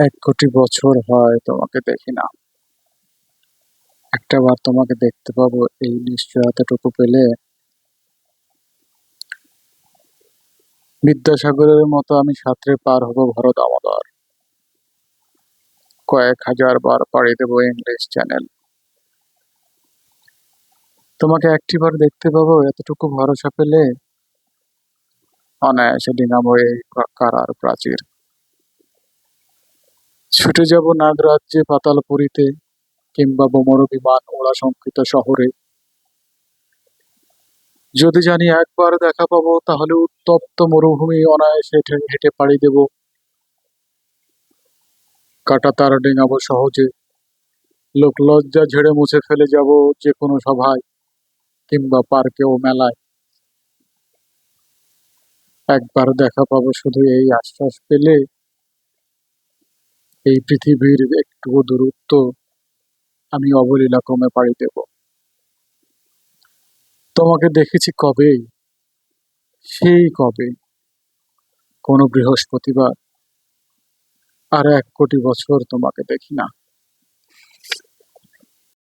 এক কোটি বছর হয় তোমাকে দেখি না। একটা বার তোমাকে দেখতে পাবো, এই নিশ্চয়তাটুকু পেলে। বিদ্যাসাগরের মতো আমি সাঁতরে পার হব ভরত দামোদর কয়েক হাজার বার পাড়ি দেবো ইংলিশ চ্যানেল তোমাকে একটি বার দেখতে পাবো, এতটুকু ভরসা পেলে অনায়াসে ডিঙাবো এই কারার প্রাচীর। ছুটে যাব নাগরাজ্যে পাতালপুরীতে কিংবা বোমর বিমান ওড়া শঙ্কিত শহরে। যদি জানি একবার দেখা পাবো, তাহলে উত্তপ্ত মরুভূমি অনায়াসে হেঁটে পাড়ি দেব। কাটা তার ডেঙাবো সহজে। লোক লজ্জা ঝেড়ে মুছে ফেলে যাব যে কোনো সভায় কিংবা পার্কে ও মেলায়। একবার দেখা পাবো শুধু এই আশ্বাস পেলে এই পৃথিবীর একটু দূরত্ব আমি অবলীলা কমে পাড়ি দেব। তোমাকে দেখেছি কবে সেই কবে? কোনো বৃহস্পতিবার? আর এক কোটি বছর তোমাকে দেখি না।